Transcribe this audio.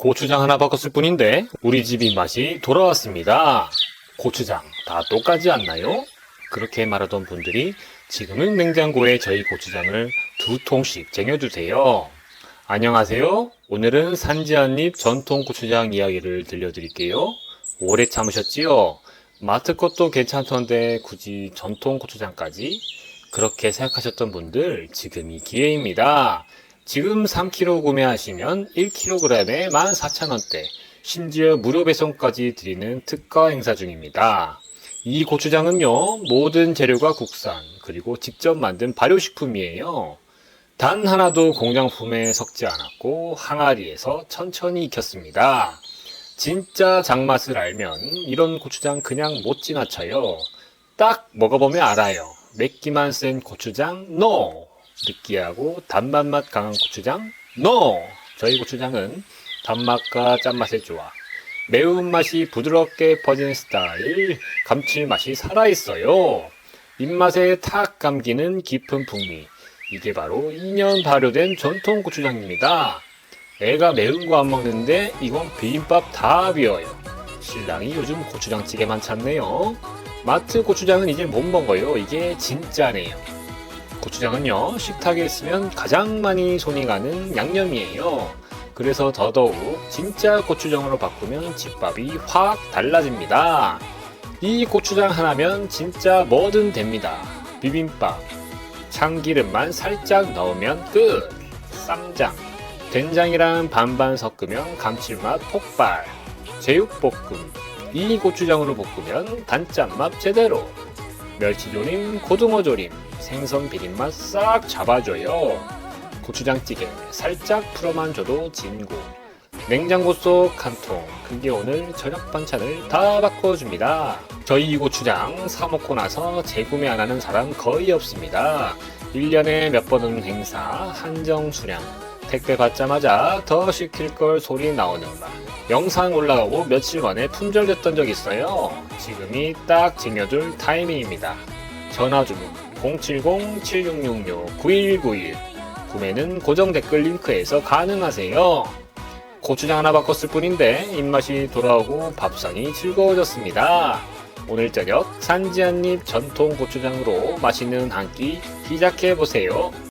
고추장 하나 바꿨을 뿐인데 우리 집 입맛이 돌아왔습니다. 고추장 다 똑같지 않나요? 그렇게 말하던 분들이 지금은 냉장고에 저희 고추장을 두 통씩 쟁여주세요. 안녕하세요. 오늘은 산지한입 전통 고추장 이야기를 들려드릴게요. 오래 참으셨지요? 마트 것도 괜찮던데 굳이 전통 고추장까지? 그렇게 생각하셨던 분들 지금이 기회입니다. 지금 3kg 구매하시면 1kg에 14,000원대, 심지어 무료 배송까지 드리는 특가 행사 중입니다. 이 고추장은요, 모든 재료가 국산, 그리고 직접 만든 발효식품이에요. 단 하나도 공장품에 섞지 않았고, 항아리에서 천천히 익혔습니다. 진짜 장맛을 알면 이런 고추장 그냥 못 지나쳐요. 딱 먹어보면 알아요. 맵기만 센 고추장, NO! 느끼하고 단맛맛 강한 고추장, NO! 저희 고추장은 단맛과 짠맛의 조화. 매운맛이 부드럽게 퍼지는 스타일, 감칠맛이 살아있어요. 입맛에 탁 감기는 깊은 풍미. 이게 바로 2년 발효된 전통 고추장입니다. 애가 매운 거 안 먹는데 이건 비빔밥 다 비워요. 신랑이 요즘 고추장찌개만 찾네요. 마트 고추장은 이제 못 먹어요. 이게 진짜네요. 고추장은요, 식탁에 있으면 가장 많이 손이 가는 양념이에요. 그래서 더더욱 진짜 고추장으로 바꾸면 집밥이 확 달라집니다. 이 고추장 하나면 진짜 뭐든 됩니다. 비빔밥. 참기름만 살짝 넣으면 끝. 쌈장. 된장이랑 반반 섞으면 감칠맛 폭발. 제육볶음. 이 고추장으로 볶으면 단짠맛 제대로. 멸치조림, 고등어조림, 생선 비린맛 싹 잡아줘요. 고추장찌개 살짝 풀어만 줘도 진고. 냉장고 속 한 통, 그게 오늘 저녁 반찬을 다 바꿔줍니다. 저희 이 고추장 사먹고 나서 재구매 안 하는 사람 거의 없습니다. 1년에 몇번 오는 행사, 한정 수량. 택배 받자마자 더 시킬 걸 소리 나오는 말. 영상 올라가고 며칠 만에 품절됐던 적 있어요. 지금이 딱 쟁여줄 타이밍입니다. 전화 주문 070-7666-9191 구매는 고정 댓글 링크에서 가능하세요. 고추장 하나 바꿨을 뿐인데 입맛이 돌아오고 밥상이 즐거워졌습니다. 오늘 저녁 산지한입 전통 고추장으로 맛있는 한 끼 시작해 보세요.